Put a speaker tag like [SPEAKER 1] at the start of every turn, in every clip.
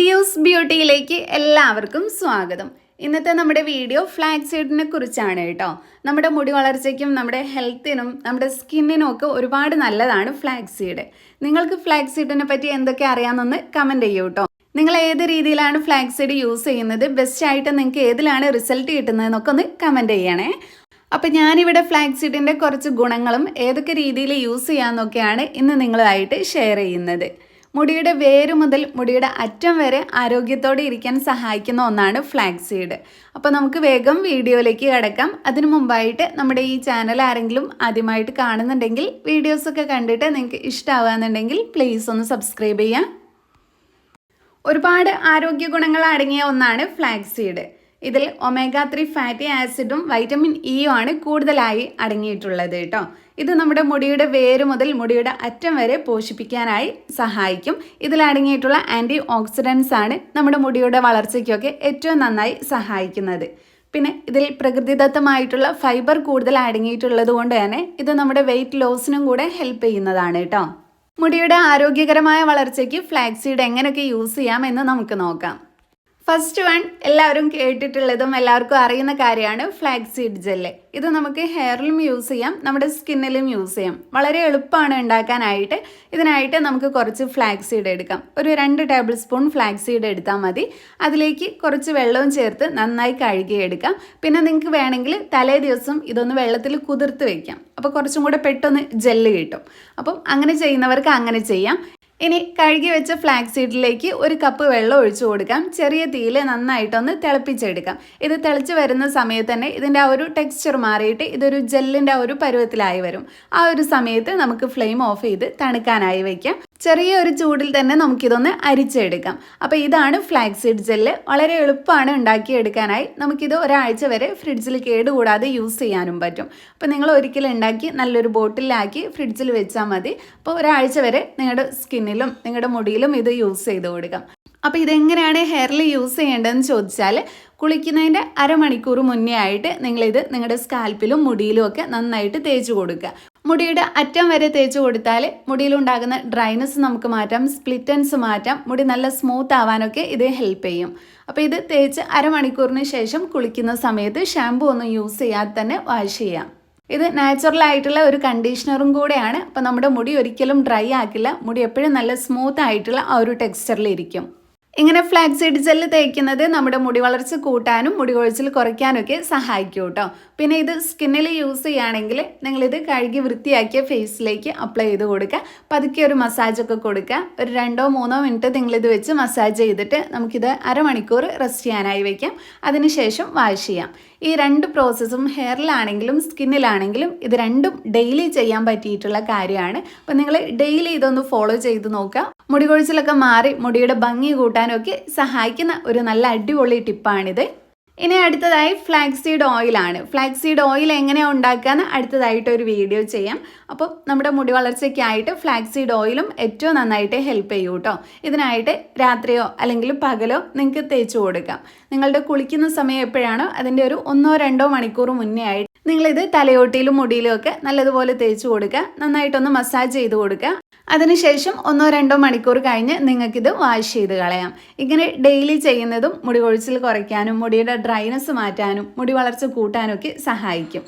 [SPEAKER 1] ദിയൂസ് ബ്യൂട്ടിയിലേക്ക് എല്ലാവർക്കും സ്വാഗതം. ഇന്നത്തെ നമ്മുടെ വീഡിയോ ഫ്ലാഗ് സീഡിനെ കുറിച്ചാണ് കേട്ടോ. നമ്മുടെ മുടി വളർച്ചയ്ക്കും നമ്മുടെ ഹെൽത്തിനും നമ്മുടെ സ്കിന്നിനും ഒക്കെ ഒരുപാട് നല്ലതാണ് ഫ്ലാഗ് സീഡ് നിങ്ങൾക്ക് ഫ്ലാഗ് സീഡിനെ പറ്റി എന്തൊക്കെ അറിയാമെന്നൊന്ന് കമന്റ് ചെയ്യൂ കേട്ടോ. നിങ്ങൾ ഏത് രീതിയിലാണ് ഫ്ലാഗ് സീഡ് യൂസ് ചെയ്യുന്നത്? ബെസ്റ്റ് ആയിട്ട് നിങ്ങൾക്ക് ഏതിലാണ് റിസൾട്ട് കിട്ടുന്നതെന്നൊക്കെ ഒന്ന് കമന്റ് ചെയ്യണേ. അപ്പം ഞാനിവിടെ ഫ്ലാഗ് സീഡിന്റെ കുറച്ച് ഗുണങ്ങളും ഏതൊക്കെ രീതിയിൽ യൂസ് ചെയ്യാമെന്നൊക്കെയാണ് ഇന്ന് നിങ്ങളായിട്ട് ഷെയർ ചെയ്യുന്നത്. മുടിയുടെ വേര് മുതൽ മുടിയുടെ അറ്റം വരെ ആരോഗ്യത്തോടെ ഇരിക്കാൻ സഹായിക്കുന്ന ഒന്നാണ് ഫ്ലാഗ് സീഡ് അപ്പോൾ നമുക്ക് വേഗം വീഡിയോയിലേക്ക് കിടക്കാം. അതിനു മുമ്പായിട്ട് നമ്മുടെ ഈ ചാനൽ ആരെങ്കിലും ആദ്യമായിട്ട് കാണുന്നുണ്ടെങ്കിൽ വീഡിയോസൊക്കെ കണ്ടിട്ട് നിങ്ങൾക്ക് ഇഷ്ടമാവുകയെന്നുണ്ടെങ്കിൽ പ്ലീസ് ഒന്ന് സബ്സ്ക്രൈബ് ചെയ്യാം. ഒരുപാട് ആരോഗ്യ ഗുണങ്ങൾ അടങ്ങിയ ഒന്നാണ് ഫ്ലാഗ് സീഡ് ഇതിൽ ഒമേഗ ത്രീ ഫാറ്റി ആസിഡും വൈറ്റമിൻ ഇയും ആണ് കൂടുതലായി അടങ്ങിയിട്ടുള്ളത് കേട്ടോ. ഇത് നമ്മുടെ മുടിയുടെ വേര് മുതൽ മുടിയുടെ അറ്റം വരെ പോഷിപ്പിക്കാനായി സഹായിക്കും. ഇതിൽ അടങ്ങിയിട്ടുള്ള ആന്റി ഓക്സിഡൻസ് ആണ് നമ്മുടെ മുടിയുടെ വളർച്ചയ്ക്കൊക്കെ ഏറ്റവും നന്നായി സഹായിക്കുന്നത്. പിന്നെ ഇതിൽ പ്രകൃതിദത്തമായിട്ടുള്ള ഫൈബർ കൂടുതൽ അടങ്ങിയിട്ടുള്ളത് കൊണ്ട് തന്നെ ഇത് നമ്മുടെ വെയിറ്റ് ലോസിനും കൂടെ ഹെൽപ്പ് ചെയ്യുന്നതാണ് കേട്ടോ. മുടിയുടെ ആരോഗ്യകരമായ വളർച്ചയ്ക്ക് ഫ്ലാക്സീഡ് എങ്ങനെയൊക്കെ യൂസ് ചെയ്യാം എന്ന് നമുക്ക് നോക്കാം. ഫസ്റ്റ് വൺ എല്ലാവരും കേട്ടിട്ടുള്ളതും എല്ലാവർക്കും അറിയുന്ന കാര്യമാണ് ഫ്ലാക്സ് സീഡ് ജെല്ല് ഇത് നമുക്ക് ഹെയറിലും യൂസ് ചെയ്യാം നമ്മുടെ സ്കിന്നിലും യൂസ് ചെയ്യാം. വളരെ എളുപ്പമാണ് ഉണ്ടാക്കാനായിട്ട്. ഇതിനായിട്ട് നമുക്ക് കുറച്ച് ഫ്ലാക്സ് സീഡ് എടുക്കാം. ഒരു രണ്ട് ടേബിൾ സ്പൂൺ ഫ്ലാക്സ് സീഡ് എടുത്താൽ മതി. അതിലേക്ക് കുറച്ച് വെള്ളവും ചേർത്ത് നന്നായി കഴുകിയെടുക്കാം. പിന്നെ നിങ്ങൾക്ക് വേണമെങ്കിൽ തലേ ദിവസം ഇതൊന്ന് വെള്ളത്തിൽ കുതിർത്ത് വെക്കാം. അപ്പോൾ കുറച്ചും കൂടെ പെട്ടെന്ന് ജെല്ല് കിട്ടും. അപ്പം അങ്ങനെ ചെയ്യുന്നവർക്ക് അങ്ങനെ ചെയ്യാം. ഇനി കഴുകി വെച്ച ഫ്ലാക്സ് സീഡിലേക്ക് ഒരു കപ്പ് വെള്ളം ഒഴിച്ചു കൊടുക്കാം. ചെറിയ തീയിൽ നന്നായിട്ടൊന്ന് തിളപ്പിച്ചെടുക്കാം. ഇത് തിളച്ച് വരുന്ന സമയത്ത് തന്നെ ഇതിന്റെ ആ ഒരു ടെക്സ്ചർ മാറിയിട്ട് ഇതൊരു ജെല്ലിന്റെ ആ ഒരു പരുവത്തിലായി വരും. ആ ഒരു സമയത്ത് നമുക്ക് ഫ്ലെയിം ഓഫ് ചെയ്ത് തണുക്കാനായി വയ്ക്കാം ചെറിയ ഒരു ചൂടിൽ തന്നെ നമുക്കിതൊന്ന് അരിച്ചെടുക്കാം. അപ്പോൾ ഇതാണ് ഫ്ലാക്സ് സീഡ് ജെല്ല് വളരെ എളുപ്പമാണ് ഉണ്ടാക്കിയെടുക്കാനായി. നമുക്കിത് ഒരാഴ്ച വരെ ഫ്രിഡ്ജിൽ കേടുകൂടാതെ യൂസ് ചെയ്യാനും പറ്റും. അപ്പോൾ നിങ്ങൾ ഒരിക്കലും ഉണ്ടാക്കി നല്ലൊരു ബോട്ടിലാക്കി ഫ്രിഡ്ജിൽ വെച്ചാൽ മതി. അപ്പോൾ ഒരാഴ്ച വരെ നിങ്ങളുടെ സ്കിന്നിലും നിങ്ങളുടെ മുടിയിലും ഇത് യൂസ് ചെയ്ത് കൊടുക്കാം. അപ്പോൾ ഇതെങ്ങനെയാണ് ഹെയറിൽ യൂസ് ചെയ്യേണ്ടതെന്ന് ചോദിച്ചാൽ കുളിക്കുന്നതിന്റെ അരമണിക്കൂർ മുന്നേ ആയിട്ട് നിങ്ങളിത് നിങ്ങളുടെ സ്കാൽപ്പിലും മുടിയിലും ഒക്കെ നന്നായിട്ട് തേച്ച് കൊടുക്കുക. മുടിയുടെ അറ്റം വരെ തേച്ച് കൊടുത്താൽ മുടിയിലുണ്ടാകുന്ന ഡ്രൈനസ് നമുക്ക് മാറ്റാം സ്പ്ലിറ്റൻസ് മാറ്റാം മുടി നല്ല സ്മൂത്ത് ആവാനൊക്കെ ഇത് ഹെൽപ്പ് ചെയ്യും. അപ്പോൾ ഇത് തേച്ച് അരമണിക്കൂറിന് ശേഷം കുളിക്കുന്ന സമയത്ത് ഷാമ്പു ഒന്നും യൂസ് ചെയ്യാതെ തന്നെ വാഷ് ചെയ്യാം. ഇത് നാച്ചുറൽ ആയിട്ടുള്ള ഒരു കണ്ടീഷണറും കൂടെയാണ്. അപ്പോൾ നമ്മുടെ മുടി ഒരിക്കലും ഡ്രൈ ആക്കില്ല. മുടി എപ്പോഴും നല്ല സ്മൂത്ത് ആയിട്ടുള്ള ആ ഒരു ടെക്സ്ചറിലിരിക്കും ഇങ്ങനെ ഫ്ലാക്സ് സീഡ് ജെല്ല് തേക്കുന്നത് നമ്മുടെ മുടി വളർച്ച കൂട്ടാനും മുടി കൊഴിച്ചിൽ കുറയ്ക്കാനൊക്കെ സഹായിക്കും കേട്ടോ. പിന്നെ ഇത് സ്കിന്നിൽ യൂസ് ചെയ്യുകയാണെങ്കിൽ നിങ്ങളിത് കഴുകി വൃത്തിയാക്കിയ ഫേസിലേക്ക് അപ്ലൈ ചെയ്ത് കൊടുക്കുക. പതുക്കെ ഒരു മസാജൊക്കെ കൊടുക്കുക. ഒരു രണ്ടോ മൂന്നോ മിനിറ്റ് നിങ്ങളിത് വെച്ച് മസാജ് ചെയ്തിട്ട് നമുക്കിത് അരമണിക്കൂർ റെസ്റ്റ് ചെയ്യാനായി വയ്ക്കാം അതിനുശേഷം വാഷ് ചെയ്യാം. ഈ രണ്ട് പ്രോസസ്സും ഹെയറിലാണെങ്കിലും സ്കിന്നിലാണെങ്കിലും ഇത് രണ്ടും ഡെയിലി ചെയ്യാൻ പറ്റിയിട്ടുള്ള കാര്യമാണ്. അപ്പോൾ നിങ്ങൾ ഡെയിലി ഇതൊന്ന് ഫോളോ ചെയ്ത് നോക്കുക. മുടി കൊഴിച്ചിലൊക്കെ മാറി മുടിയുടെ ഭംഗി കൂട്ടാനൊക്കെ സഹായിക്കുന്ന ഒരു നല്ല അടിപൊളി ടിപ്പാണിത്. ഇനി അടുത്തതായി ഫ്ലാക്സീഡ് ഓയിലാണ്. ഫ്ലാക്സീഡ് ഓയിൽ എങ്ങനെയാണ് ഉണ്ടാക്കുകയെന്ന് അടുത്തതായിട്ട് ഒരു വീഡിയോ ചെയ്യാം. അപ്പോൾ നമ്മുടെ മുടി വളർച്ചയ്ക്കായിട്ട് ഫ്ലാക്സീഡ് ഓയിലും ഏറ്റവും നന്നായിട്ട് ഹെൽപ്പ് ചെയ്യും കേട്ടോ ഇതിനായിട്ട് രാത്രിയോ അല്ലെങ്കിൽ പകലോ നിങ്ങൾക്ക് തേച്ച് കൊടുക്കാം. നിങ്ങളുടെ കുളിക്കുന്ന സമയം എപ്പോഴാണോ അതിന്റെ ഒരു ഒന്നോ രണ്ടോ മണിക്കൂർ മുന്നേ ആയിട്ട് നിങ്ങളിത് തലയോട്ടിയിലും മുടിയിലും ഒക്കെ നല്ലതുപോലെ തേച്ച് കൊടുക്കുക. നന്നായിട്ടൊന്ന് മസാജ് ചെയ്ത് കൊടുക്കുക. അതിനുശേഷം ഒന്നോ രണ്ടോ മണിക്കൂർ കഴിഞ്ഞ് നിങ്ങൾക്കിത് വാഷ് ചെയ്ത് കളയാം. ഇങ്ങനെ ഡെയിലി ചെയ്യുന്നതും മുടി കൊഴിച്ചിൽ കുറയ്ക്കാനും മുടിയുടെ ഡ്രൈനെസ് മാറ്റാനും മുടി വളർച്ച കൂട്ടാനും ഒക്കെ സഹായിക്കും.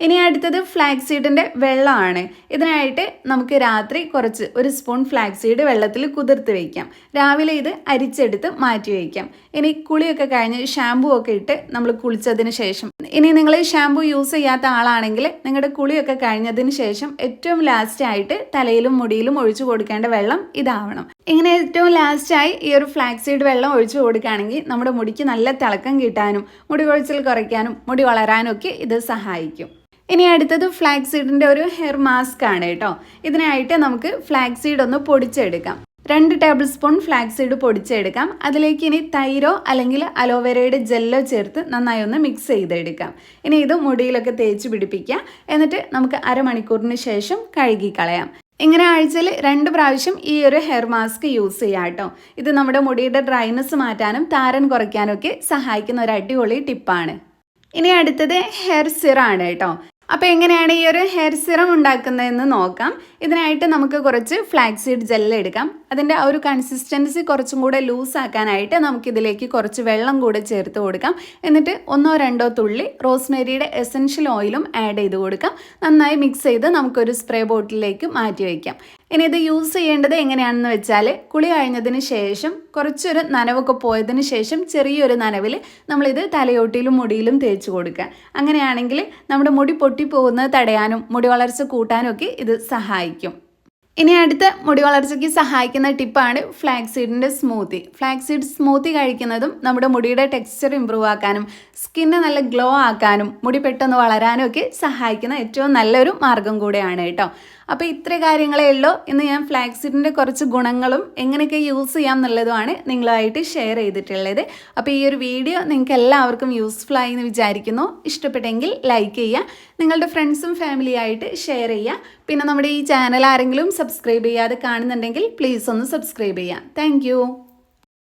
[SPEAKER 1] ഇനി അടുത്തത് ഫ്ലാക്സ് സീഡിന്റെ വെള്ളമാണ്. ഇതിനായിട്ട് നമുക്ക് രാത്രി കുറച്ച് ഒരു സ്പൂൺ ഫ്ലാക്സ് സീഡ് വെള്ളത്തിൽ കുതിർത്ത് വയ്ക്കാം രാവിലെ ഇത് അരിച്ചെടുത്ത് മാറ്റി വയ്ക്കാം. ഇനി കുളിയൊക്കെ കഴിഞ്ഞ് ഷാമ്പൂ ഒക്കെ ഇട്ട് നമ്മൾ കുളിച്ചതിന് ശേഷം ഇനി നിങ്ങൾ ഷാമ്പൂ യൂസ് ചെയ്യാത്ത ആളാണെങ്കിൽ നിങ്ങളുടെ കുളിയൊക്കെ കഴിഞ്ഞതിന് ശേഷം ഏറ്റവും ലാസ്റ്റായിട്ട് തലയിലും മുടിയിലും ഒഴിച്ചു കൊടുക്കേണ്ട വെള്ളം ഇതാവണം. ഇങ്ങനെ ഏറ്റവും ലാസ്റ്റായി ഈ ഒരു ഫ്ലാക്സീഡ് വെള്ളം ഒഴിച്ചു കൊടുക്കുകയാണെങ്കിൽ നമ്മുടെ മുടിക്ക് നല്ല തിളക്കം കിട്ടാനും മുടി കൊഴിച്ചിൽ കുറയ്ക്കാനും മുടി വളരാനും ഒക്കെ ഇത് സഹായിക്കും. ഇനി അടുത്തത് ഫ്ലാക്സീഡിന്റെ ഒരു ഹെയർ മാസ്ക് ആണ് കേട്ടോ. ഇതിനായിട്ട് നമുക്ക് ഫ്ലാക്സീഡ് ഒന്ന് പൊടിച്ചെടുക്കാം. രണ്ട് ടേബിൾ സ്പൂൺ ഫ്ലാക്സ് സീഡ് പൊടിച്ചെടുക്കാം. അതിലേക്ക് ഇനി തൈരോ അല്ലെങ്കിൽ അലോവേരയുടെ ജെല്ലോ ചേർത്ത് നന്നായി ഒന്ന് മിക്സ് ചെയ്തെടുക്കാം. ഇനി ഇത് മുടിയിലൊക്കെ തേച്ച് പിടിപ്പിക്കുക എന്നിട്ട് നമുക്ക് അരമണിക്കൂറിന് ശേഷം കഴുകി കളയാം ഇങ്ങനെ ആഴ്ചയിൽ രണ്ട് പ്രാവശ്യം ഈ ഒരു ഹെയർ മാസ്ക് യൂസ് ചെയ്യാം കേട്ടോ. ഇത് നമ്മുടെ മുടിയുടെ ഡ്രൈനെസ് മാറ്റാനും താരൻ കുറയ്ക്കാനും ഒക്കെ സഹായിക്കുന്ന ഒരു അടിപൊളി ടിപ്പാണ് ഇനി അടുത്തത് ഹെയർ സിറാണ് കേട്ടോ. അപ്പോൾ എങ്ങനെയാണ് ഈ ഒരു ഹെയർ സിറം ഉണ്ടാക്കുന്നതെന്ന് നോക്കാം. ഇതിനായിട്ട് നമുക്ക് കുറച്ച് ഫ്ലാക്സ് സീഡ് ജെല്ല് എടുക്കാം. അതിന്റെ ആ ഒരു കൺസിസ്റ്റൻസി കുറച്ചും കൂടെ ലൂസ് ആക്കാനായിട്ട് നമുക്കിതിലേക്ക് കുറച്ച് വെള്ളം കൂടെ ചേർത്ത് കൊടുക്കാം. എന്നിട്ട് ഒന്നോ രണ്ടോ തുള്ളി റോസ്മേരിയുടെ എസൻഷ്യൽ ഓയിലും ആഡ് ചെയ്ത് കൊടുക്കാം. നന്നായി മിക്സ് ചെയ്ത് നമുക്കൊരു സ്പ്രേ ബോട്ടിലേക്ക് മാറ്റി വയ്ക്കാം. ഇനി ഇത് യൂസ് ചെയ്യേണ്ടത് എങ്ങനെയാണെന്ന് വെച്ചാൽ കുളി കഴിഞ്ഞതിന് ശേഷം കുറച്ചൊരു നനവൊക്കെ പോയതിന് ശേഷം ചെറിയൊരു നനവിൽ നമ്മളിത് തലയോട്ടിയിലും മുടിയിലും തേച്ച് കൊടുക്കുക. അങ്ങനെയാണെങ്കിൽ നമ്മുടെ മുടി പൊട്ടിപ്പോകുന്നത് തടയാനും മുടി വളർച്ച കൂട്ടാനും ഒക്കെ ഇത് സഹായിക്കും. ഇനി അടുത്ത മുടി വളർച്ചയ്ക്ക് സഹായിക്കുന്ന ടിപ്പാണ് ഫ്ലാക്സീഡിന്റെ സ്മൂത്തി ഫ്ലാക്സീഡ് സ്മൂത്തി കഴിക്കുന്നതും നമ്മുടെ മുടിയുടെ ടെക്സ്ചർ ഇമ്പ്രൂവ് ആക്കാനും സ്കിന്ന് നല്ല ഗ്ലോ ആക്കാനും മുടി പെട്ടെന്ന് വളരാനും ഒക്കെ സഹായിക്കുന്ന ഏറ്റവും നല്ലൊരു മാർഗം കൂടെയാണ് കേട്ടോ. അപ്പോൾ ഇത്ര കാര്യങ്ങളേ ഉള്ളൂ. ഇന്ന് ഞാൻ ഫ്ലാക്സിഡിന്റെ കുറച്ച് ഗുണങ്ങളും എങ്ങനെയൊക്കെ യൂസ് ചെയ്യാം എന്നുള്ളതുമാണ് നിങ്ങളുമായിട്ട് ഷെയർ ചെയ്തിട്ടുള്ളത്. അപ്പോൾ ഈ ഒരു വീഡിയോ നിങ്ങൾക്ക് എല്ലാവർക്കും യൂസ്ഫുൾ ആയി എന്ന് വിചാരിക്കുന്നു. ഇഷ്ടപ്പെട്ടെങ്കിൽ ലൈക്ക് ചെയ്യുക നിങ്ങളുടെ ഫ്രണ്ട്സും ഫാമിലിയായിട്ട് ഷെയർ ചെയ്യുക. പിന്നെ നമ്മുടെ ഈ ചാനൽ ആരെങ്കിലും സബ്സ്ക്രൈബ് ചെയ്യാതെ കാണുന്നുണ്ടെങ്കിൽ പ്ലീസ് ഒന്ന് സബ്സ്ക്രൈബ് ചെയ്യുക. താങ്ക്